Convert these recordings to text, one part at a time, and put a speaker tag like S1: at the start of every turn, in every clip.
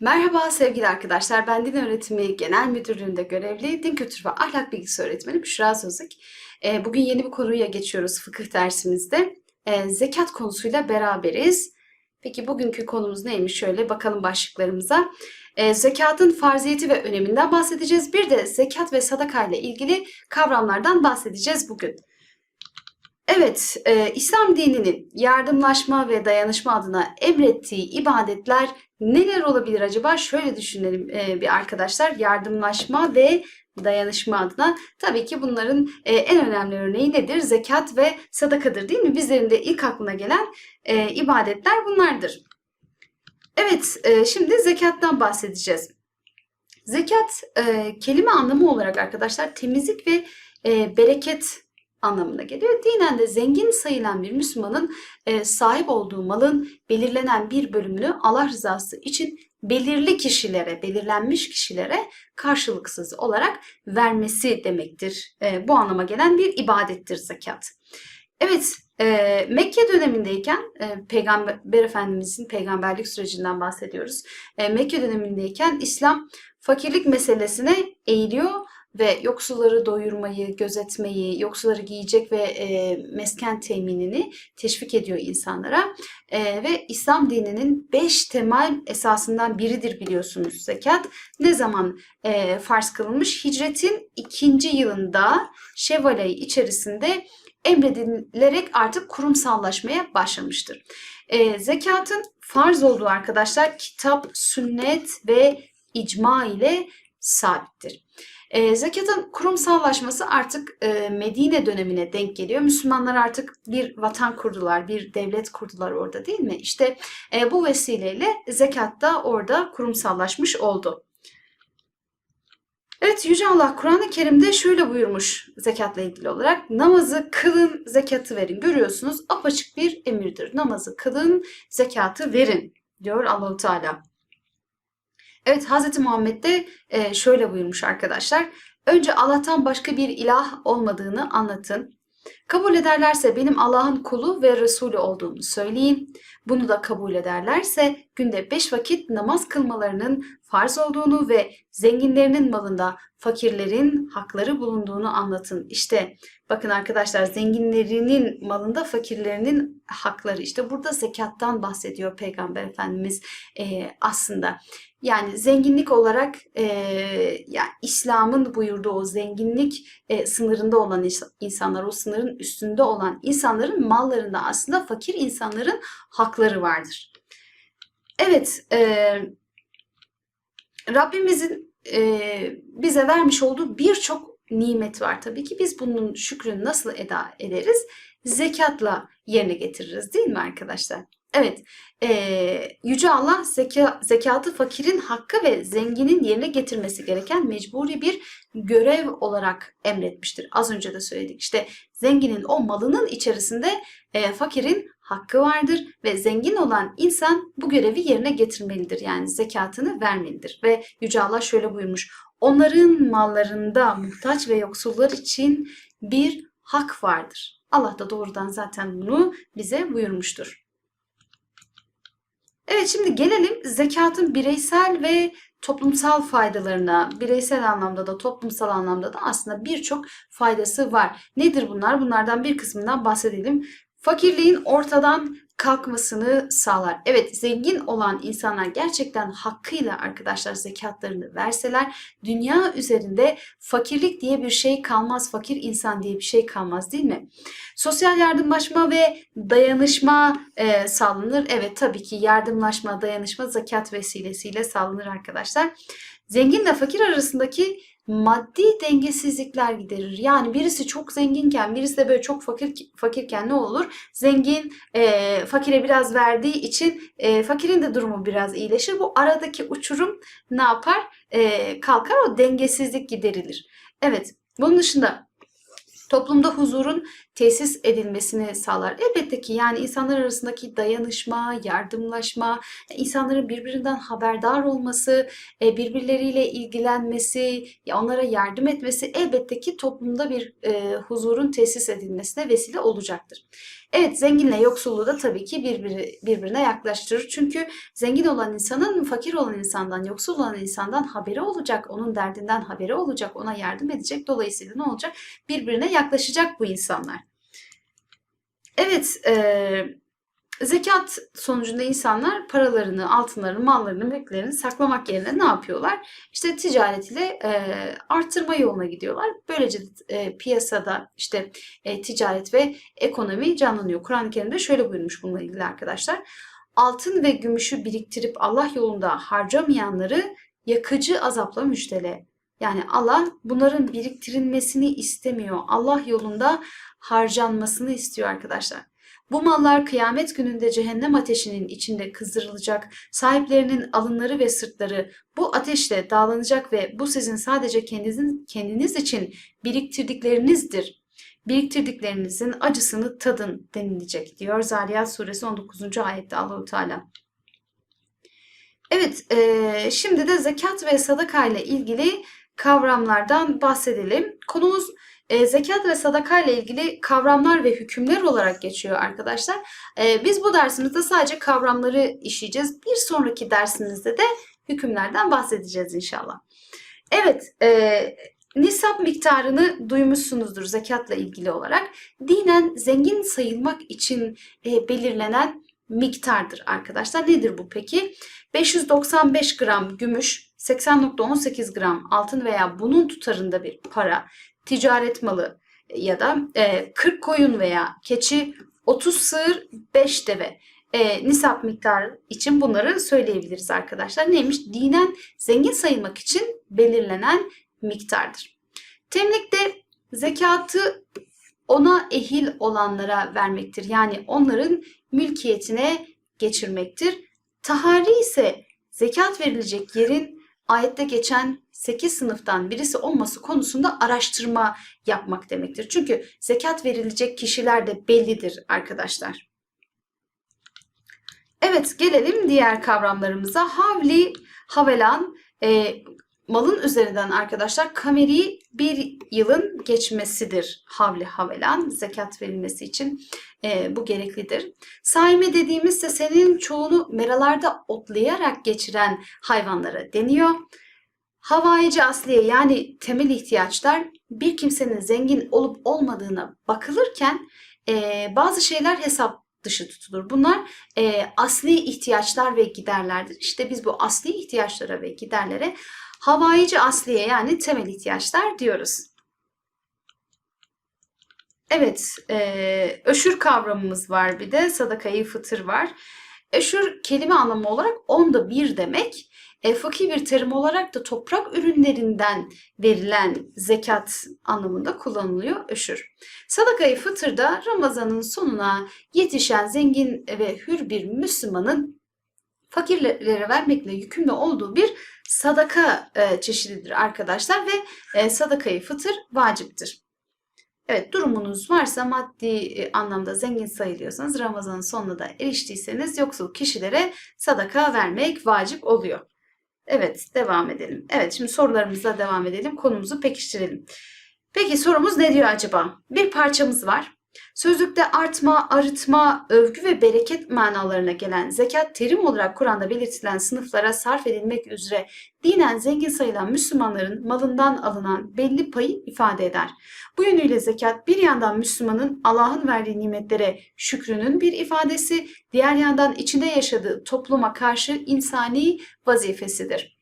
S1: Merhaba sevgili arkadaşlar. Ben Din Öğretimi Genel Müdürlüğü'nde görevli Din Kültürü ve Ahlak Bilgisi Öğretmeni Büşra Sözlük. Ee, Bugün yeni bir konuya geçiyoruz fıkıh dersimizde. Ee, Zekat konusuyla beraberiz. Peki bugünkü konumuz neymiş? Şöyle bakalım başlıklarımıza. Ee, Zekatın farziyeti ve öneminden bahsedeceğiz. Bir de zekat ve sadaka ile ilgili kavramlardan bahsedeceğiz bugün. Evet, e, İslam dininin yardımlaşma ve dayanışma adına emrettiği ibadetler neler olabilir acaba? Şöyle düşünelim e, bir arkadaşlar. Yardımlaşma ve dayanışma adına tabii ki bunların e, en önemli örneği nedir? Zekat ve sadakadır değil mi? Bizlerin de ilk aklına gelen e, ibadetler bunlardır. Evet, e, şimdi zekattan bahsedeceğiz. Zekat e, kelime anlamı olarak arkadaşlar temizlik ve e, bereket anlamına geliyor. Dinen de zengin sayılan bir Müslümanın e, sahip olduğu malın belirlenen bir bölümünü Allah rızası için belirli kişilere, belirlenmiş kişilere karşılıksız olarak vermesi demektir. E, bu anlama gelen bir ibadettir zekat. Evet, e, Mekke dönemindeyken e, Peygamber Efendimizin peygamberlik sürecinden bahsediyoruz. E, Mekke dönemindeyken İslam fakirlik meselesine eğiliyor ve yoksulları doyurmayı, gözetmeyi, yoksulları giyecek ve e, mesken teminini teşvik ediyor insanlara. E, ve İslam dininin beş temel esasından biridir biliyorsunuz zekat. Ne zaman e, farz kılınmış? Hicretin ikinci yılında Şevval ayı içerisinde emredilerek artık kurumsallaşmaya başlamıştır. E, zekatın farz olduğu arkadaşlar kitap, sünnet ve icma ile sabittir. E, zekatın kurumsallaşması artık e, Medine dönemine denk geliyor. Müslümanlar artık bir vatan kurdular, bir devlet kurdular orada değil mi? İşte e, bu vesileyle zekat da orada kurumsallaşmış oldu. Evet Yüce Allah Kur'an-ı Kerim'de şöyle buyurmuş zekatla ilgili olarak. Namazı kılın, zekatı verin. Görüyorsunuz apaçık bir emirdir. Namazı kılın, zekatı verin diyor Allahu Teala. Evet Hz. Muhammed de e, şöyle buyurmuş arkadaşlar. Önce Allah'tan başka bir ilah olmadığını anlatın. Kabul ederlerse benim Allah'ın kulu ve Resulü olduğumu söyleyin. Bunu da kabul ederlerse günde beş vakit namaz kılmalarının farz olduğunu ve zenginlerinin malında fakirlerin hakları bulunduğunu anlatın. İşte bakın arkadaşlar zenginlerinin malında fakirlerinin hakları işte burada zekattan bahsediyor Peygamber Efendimiz e, aslında. Yani zenginlik olarak e, yani İslam'ın buyurduğu o zenginlik e, sınırında olan insanlar, o sınırın üstünde olan insanların mallarında aslında fakir insanların hakları vardır. Evet, e, Rabbimizin e, bize vermiş olduğu birçok nimet var tabii ki. Biz bunun şükrünü nasıl eda ederiz? Zekatla yerine getiririz değil mi arkadaşlar? Evet, e, Yüce Allah zeka, zekatı fakirin hakkı ve zenginin yerine getirmesi gereken mecburi bir görev olarak emretmiştir. Az önce de söyledik işte zenginin o malının içerisinde e, fakirin hakkı vardır ve zengin olan insan bu görevi yerine getirmelidir. Yani zekatını vermelidir. Ve Yüce Allah şöyle buyurmuş. Onların mallarında muhtaç ve yoksullar için bir hak vardır. Allah da doğrudan zaten bunu bize buyurmuştur. Evet şimdi gelelim zekatın bireysel ve toplumsal faydalarına, bireysel anlamda da toplumsal anlamda da aslında birçok faydası var. Nedir bunlar? Bunlardan bir kısmından bahsedelim. Fakirliğin ortadan kalkmasını sağlar. Evet zengin olan insanlar gerçekten hakkıyla arkadaşlar zekatlarını verseler dünya üzerinde fakirlik diye bir şey kalmaz. Fakir insan diye bir şey kalmaz değil mi? Sosyal yardımlaşma ve dayanışma e, sağlanır. Evet tabii ki yardımlaşma, dayanışma zekat vesilesiyle sağlanır arkadaşlar. Zenginle fakir arasındaki maddi dengesizlikler giderir. Yani birisi çok zenginken birisi de böyle çok fakir fakirken ne olur? Zengin e, fakire biraz verdiği için e, fakirin de durumu biraz iyileşir. Bu aradaki uçurum ne yapar? E, kalkar o dengesizlik giderilir. Evet bunun dışında toplumda huzurun tesis edilmesini sağlar. Elbette ki yani insanlar arasındaki dayanışma, yardımlaşma, insanların birbirinden haberdar olması, e, birbirleriyle ilgilenmesi, onlara yardım etmesi elbette ki toplumda bir e, huzurun tesis edilmesine vesile olacaktır. Evet zenginle yoksulluğu da tabii ki birbiri, birbirine yaklaştırır. Çünkü zengin olan insanın fakir olan insandan, yoksul olan insandan haberi olacak, onun derdinden haberi olacak, ona yardım edecek. Dolayısıyla ne olacak? Birbirine yaklaşacak bu insanlar. Evet, e, zekat sonucunda insanlar paralarını, altınlarını, mallarını, mülklerini saklamak yerine ne yapıyorlar? İşte ticaret ile e, arttırma yoluna gidiyorlar. Böylece e, piyasada işte e, ticaret ve ekonomi canlanıyor. Kur'an-ı Kerim'de şöyle buyurmuş bununla ilgili arkadaşlar. Altın ve gümüşü biriktirip Allah yolunda harcamayanları yakıcı azapla müjdele. Yani Allah bunların biriktirilmesini istemiyor. Allah yolunda harcanmasını istiyor arkadaşlar. Bu mallar kıyamet gününde cehennem ateşinin içinde kızdırılacak, sahiplerinin alınları ve sırtları bu ateşle dağlanacak ve bu sizin sadece kendiniz, kendiniz için biriktirdiklerinizdir. Biriktirdiklerinizin acısını tadın denilecek diyor Zariyat suresi 19. ayette Allahu Teala. Evet, e, şimdi de zekat ve sadaka ile ilgili kavramlardan bahsedelim. Konumuz e, zekat ve sadaka ile ilgili kavramlar ve hükümler olarak geçiyor arkadaşlar. E, biz bu dersimizde sadece kavramları işleyeceğiz. Bir sonraki dersimizde de hükümlerden bahsedeceğiz inşallah. Evet, e, nisap miktarını duymuşsunuzdur zekatla ilgili olarak. Dinen zengin sayılmak için e, belirlenen miktardır arkadaşlar. Nedir bu peki? 595 gram gümüş, 80.18 gram altın veya bunun tutarında bir para, ticaret malı ya da e, 40 koyun veya keçi, 30 sığır, 5 deve. E, nisap miktarı için bunları söyleyebiliriz arkadaşlar. Neymiş? Dinen zengin sayılmak için belirlenen miktardır. Temlikte zekatı ona ehil olanlara vermektir. Yani onların mülkiyetine geçirmektir. Tahari ise zekat verilecek yerin ayette geçen 8 sınıftan birisi olması konusunda araştırma yapmak demektir. Çünkü zekat verilecek kişiler de bellidir arkadaşlar. Evet gelelim diğer kavramlarımıza. Havli, havelan, e, malın üzerinden arkadaşlar kameri bir yılın geçmesidir havli havelan zekat verilmesi için e, bu gereklidir. Saime dediğimizse senin çoğunu meralarda otlayarak geçiren hayvanlara deniyor. Havayici asliye yani temel ihtiyaçlar bir kimsenin zengin olup olmadığına bakılırken e, bazı şeyler hesap dışı tutulur. Bunlar e, asli ihtiyaçlar ve giderlerdir. İşte biz bu asli ihtiyaçlara ve giderlere Havayici asliye yani temel ihtiyaçlar diyoruz. Evet, e, öşür kavramımız var bir de sadakayı fıtır var. Öşür kelime anlamı olarak onda bir demek. E, fıkhi bir terim olarak da toprak ürünlerinden verilen zekat anlamında kullanılıyor öşür. Sadakayı fıtır da Ramazan'ın sonuna yetişen zengin ve hür bir Müslümanın fakirlere vermekle yükümlü olduğu bir sadaka e, çeşididir arkadaşlar ve e, sadakayı fıtır vaciptir. Evet durumunuz varsa maddi e, anlamda zengin sayılıyorsanız Ramazan'ın sonuna da eriştiyseniz yoksul kişilere sadaka vermek vacip oluyor. Evet devam edelim. Evet şimdi sorularımızla devam edelim. Konumuzu pekiştirelim. Peki sorumuz ne diyor acaba? Bir parçamız var. Sözlükte artma, arıtma, övgü ve bereket manalarına gelen zekat terim olarak Kur'an'da belirtilen sınıflara sarf edilmek üzere dinen zengin sayılan Müslümanların malından alınan belli payı ifade eder. Bu yönüyle zekat bir yandan Müslümanın Allah'ın verdiği nimetlere şükrünün bir ifadesi, diğer yandan içinde yaşadığı topluma karşı insani vazifesidir.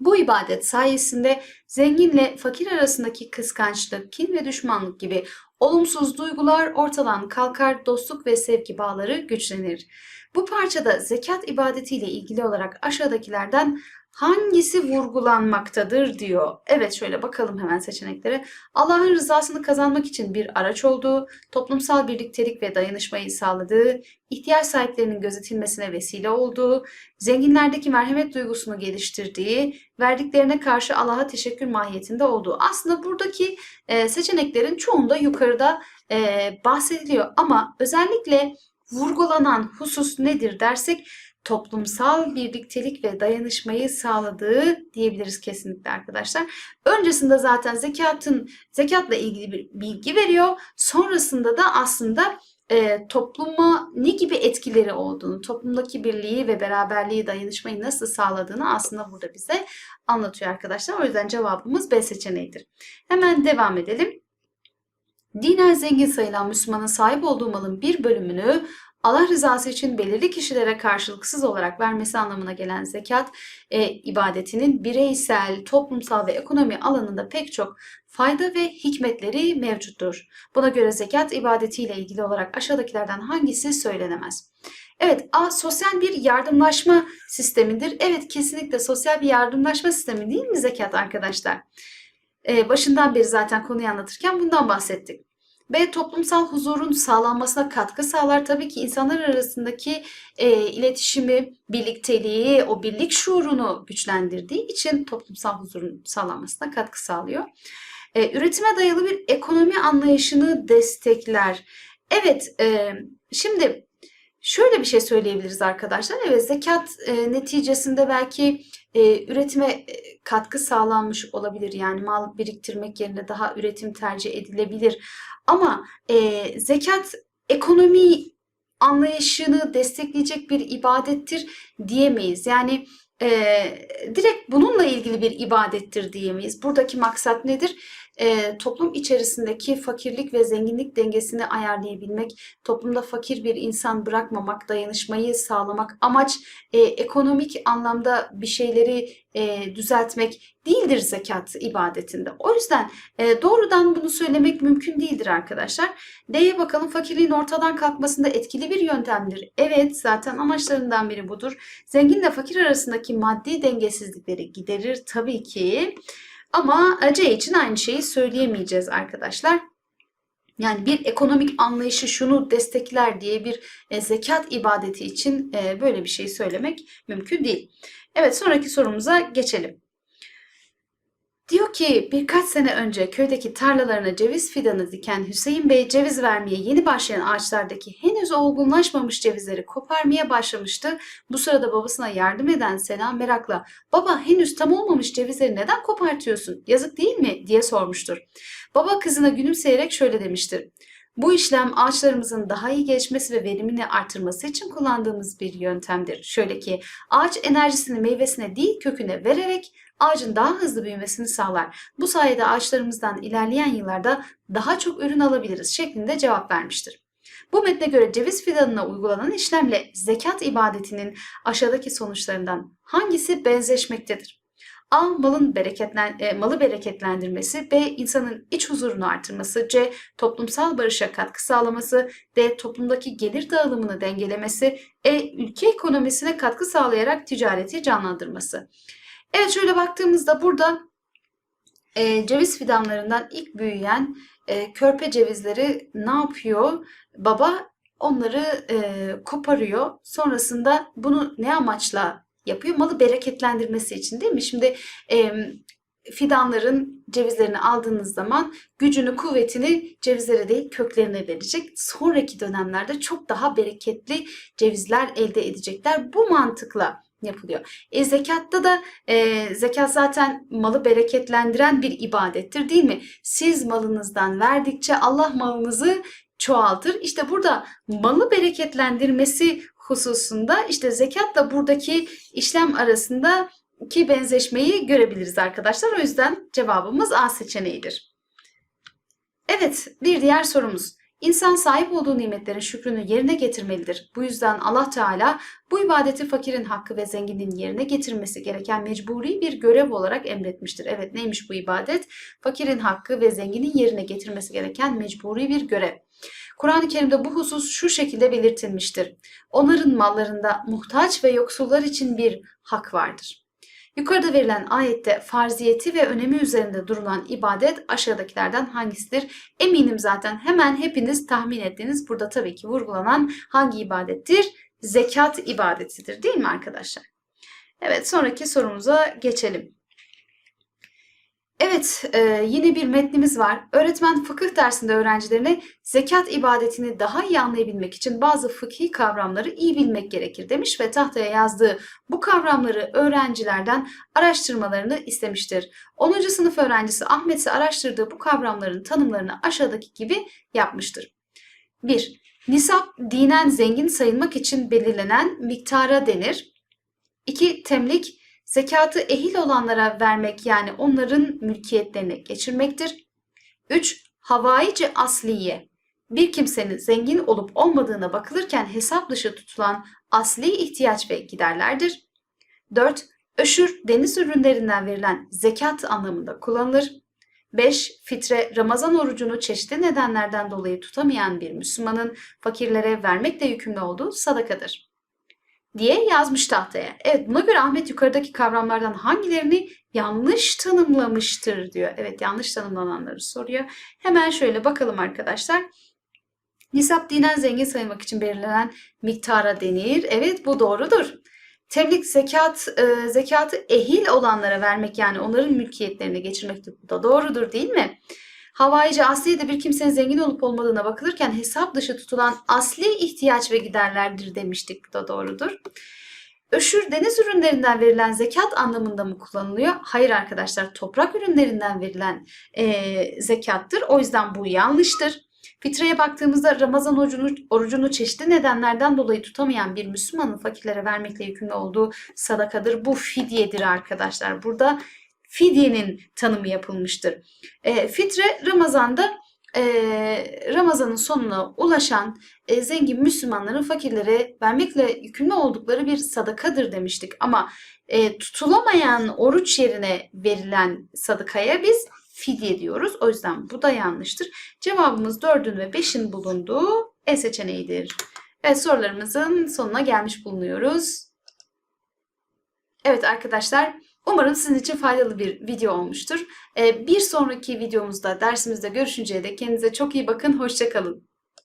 S1: Bu ibadet sayesinde zenginle fakir arasındaki kıskançlık, kin ve düşmanlık gibi Olumsuz duygular ortadan kalkar, dostluk ve sevgi bağları güçlenir. Bu parçada zekat ibadetiyle ilgili olarak aşağıdakilerden hangisi vurgulanmaktadır diyor. Evet şöyle bakalım hemen seçeneklere. Allah'ın rızasını kazanmak için bir araç olduğu, toplumsal birliktelik ve dayanışmayı sağladığı, ihtiyaç sahiplerinin gözetilmesine vesile olduğu, zenginlerdeki merhamet duygusunu geliştirdiği, verdiklerine karşı Allah'a teşekkür mahiyetinde olduğu. Aslında buradaki e, seçeneklerin çoğunda yukarıda e, bahsediliyor. Ama özellikle vurgulanan husus nedir dersek toplumsal birliktelik ve dayanışmayı sağladığı diyebiliriz kesinlikle arkadaşlar. Öncesinde zaten zekatın zekatla ilgili bir bilgi veriyor. Sonrasında da aslında e, topluma ne gibi etkileri olduğunu, toplumdaki birliği ve beraberliği, dayanışmayı nasıl sağladığını aslında burada bize anlatıyor arkadaşlar. O yüzden cevabımız B seçeneğidir. Hemen devam edelim. Dinen zengin sayılan Müslümanın sahip olduğu malın bir bölümünü Allah rızası için belirli kişilere karşılıksız olarak vermesi anlamına gelen zekat e, ibadetinin bireysel, toplumsal ve ekonomi alanında pek çok fayda ve hikmetleri mevcuttur. Buna göre zekat ibadetiyle ilgili olarak aşağıdakilerden hangisi söylenemez? Evet, A sosyal bir yardımlaşma sistemidir. Evet, kesinlikle sosyal bir yardımlaşma sistemi değil mi zekat arkadaşlar? Ee, başından beri zaten konuyu anlatırken bundan bahsettik. B. Toplumsal huzurun sağlanmasına katkı sağlar. Tabii ki insanlar arasındaki e, iletişimi, birlikteliği, o birlik şuurunu güçlendirdiği için toplumsal huzurun sağlanmasına katkı sağlıyor. E, üretime dayalı bir ekonomi anlayışını destekler. Evet, e, şimdi şöyle bir şey söyleyebiliriz arkadaşlar. Evet, zekat e, neticesinde belki e, üretime e, katkı sağlanmış olabilir. Yani mal biriktirmek yerine daha üretim tercih edilebilir. Ama e, zekat ekonomi anlayışını destekleyecek bir ibadettir diyemeyiz. Yani e, direkt bununla ilgili bir ibadettir diyemeyiz. Buradaki maksat nedir? E, toplum içerisindeki fakirlik ve zenginlik dengesini ayarlayabilmek, toplumda fakir bir insan bırakmamak, dayanışmayı sağlamak, amaç e, ekonomik anlamda bir şeyleri e, düzeltmek değildir zekat ibadetinde. O yüzden e, doğrudan bunu söylemek mümkün değildir arkadaşlar. D'ye bakalım fakirliğin ortadan kalkmasında etkili bir yöntemdir. Evet zaten amaçlarından biri budur. Zenginle fakir arasındaki maddi dengesizlikleri giderir tabii ki. Ama C için aynı şeyi söyleyemeyeceğiz arkadaşlar. Yani bir ekonomik anlayışı şunu destekler diye bir e, zekat ibadeti için e, böyle bir şey söylemek mümkün değil. Evet sonraki sorumuza geçelim. Diyor ki birkaç sene önce köydeki tarlalarına ceviz fidanı diken Hüseyin Bey ceviz vermeye yeni başlayan ağaçlardaki henüz olgunlaşmamış cevizleri koparmaya başlamıştı. Bu sırada babasına yardım eden Sena merakla baba henüz tam olmamış cevizleri neden kopartıyorsun yazık değil mi diye sormuştur. Baba kızına gülümseyerek şöyle demiştir. Bu işlem ağaçlarımızın daha iyi gelişmesi ve verimini artırması için kullandığımız bir yöntemdir. Şöyle ki ağaç enerjisini meyvesine değil köküne vererek ağacın daha hızlı büyümesini sağlar. Bu sayede ağaçlarımızdan ilerleyen yıllarda daha çok ürün alabiliriz şeklinde cevap vermiştir. Bu metne göre ceviz fidanına uygulanan işlemle zekat ibadetinin aşağıdaki sonuçlarından hangisi benzeşmektedir? A. Malın bereketlen, e, malı bereketlendirmesi. B. insanın iç huzurunu artırması. C. Toplumsal barışa katkı sağlaması. D. Toplumdaki gelir dağılımını dengelemesi. E. Ülke ekonomisine katkı sağlayarak ticareti canlandırması. Evet şöyle baktığımızda burada e, ceviz fidanlarından ilk büyüyen e, körpe cevizleri ne yapıyor? Baba onları e, koparıyor. Sonrasında bunu ne amaçla yapıyor? Malı bereketlendirmesi için değil mi? Şimdi e, fidanların cevizlerini aldığınız zaman gücünü, kuvvetini cevizlere değil köklerine verecek. Sonraki dönemlerde çok daha bereketli cevizler elde edecekler. Bu mantıkla yapılıyor. E, zekatta da e, zekat zaten malı bereketlendiren bir ibadettir değil mi? Siz malınızdan verdikçe Allah malınızı çoğaltır. İşte burada malı bereketlendirmesi hususunda işte zekatla buradaki işlem arasında ki benzeşmeyi görebiliriz arkadaşlar. O yüzden cevabımız A seçeneğidir. Evet, bir diğer sorumuz. İnsan sahip olduğu nimetlerin şükrünü yerine getirmelidir. Bu yüzden Allah Teala bu ibadeti fakirin hakkı ve zenginin yerine getirmesi gereken mecburi bir görev olarak emretmiştir. Evet neymiş bu ibadet? Fakirin hakkı ve zenginin yerine getirmesi gereken mecburi bir görev. Kur'an-ı Kerim'de bu husus şu şekilde belirtilmiştir. Onların mallarında muhtaç ve yoksullar için bir hak vardır. Yukarıda verilen ayette farziyeti ve önemi üzerinde durulan ibadet aşağıdakilerden hangisidir? Eminim zaten hemen hepiniz tahmin ettiğiniz burada tabii ki vurgulanan hangi ibadettir? Zekat ibadetidir değil mi arkadaşlar? Evet sonraki sorumuza geçelim. Evet, e, yine bir metnimiz var. Öğretmen fıkıh dersinde öğrencilerine zekat ibadetini daha iyi anlayabilmek için bazı fıkhi kavramları iyi bilmek gerekir demiş ve tahtaya yazdığı bu kavramları öğrencilerden araştırmalarını istemiştir. 10. sınıf öğrencisi Ahmet ise araştırdığı bu kavramların tanımlarını aşağıdaki gibi yapmıştır. 1. Nisap dinen zengin sayılmak için belirlenen miktara denir. 2. Temlik zekatı ehil olanlara vermek yani onların mülkiyetlerine geçirmektir. 3. Havaici asliye bir kimsenin zengin olup olmadığına bakılırken hesap dışı tutulan asli ihtiyaç ve giderlerdir. 4. Öşür deniz ürünlerinden verilen zekat anlamında kullanılır. 5. Fitre Ramazan orucunu çeşitli nedenlerden dolayı tutamayan bir Müslümanın fakirlere vermekle yükümlü olduğu sadakadır diye yazmış tahtaya. Evet buna göre Ahmet yukarıdaki kavramlardan hangilerini yanlış tanımlamıştır diyor. Evet yanlış tanımlananları soruyor. Hemen şöyle bakalım arkadaşlar. Nisap dinen zengin sayılmak için belirlenen miktara denir. Evet bu doğrudur. Temlik zekat, e, zekatı ehil olanlara vermek yani onların mülkiyetlerine geçirmektir. Bu da doğrudur değil mi? Havaici asli de bir kimsenin zengin olup olmadığına bakılırken hesap dışı tutulan asli ihtiyaç ve giderlerdir demiştik. Bu da doğrudur. Öşür deniz ürünlerinden verilen zekat anlamında mı kullanılıyor? Hayır arkadaşlar toprak ürünlerinden verilen e, zekattır. O yüzden bu yanlıştır. Fitreye baktığımızda Ramazan orucunu, orucunu çeşitli nedenlerden dolayı tutamayan bir Müslümanın fakirlere vermekle yükümlü olduğu sadakadır. Bu fidyedir arkadaşlar. Burada fidyenin tanımı yapılmıştır. E, fitre Ramazan'da e, Ramazan'ın sonuna ulaşan e, zengin Müslümanların fakirlere vermekle yükümlü oldukları bir sadakadır demiştik. Ama e, tutulamayan oruç yerine verilen sadakaya biz fidye diyoruz. O yüzden bu da yanlıştır. Cevabımız 4'ün ve 5'in bulunduğu E seçeneğidir. Evet sorularımızın sonuna gelmiş bulunuyoruz. Evet arkadaşlar umarım sizin için faydalı bir video olmuştur. Ee, Bir sonraki videomuzda dersimizde görüşünceye dek kendinize çok iyi bakın. Hoşçakalın.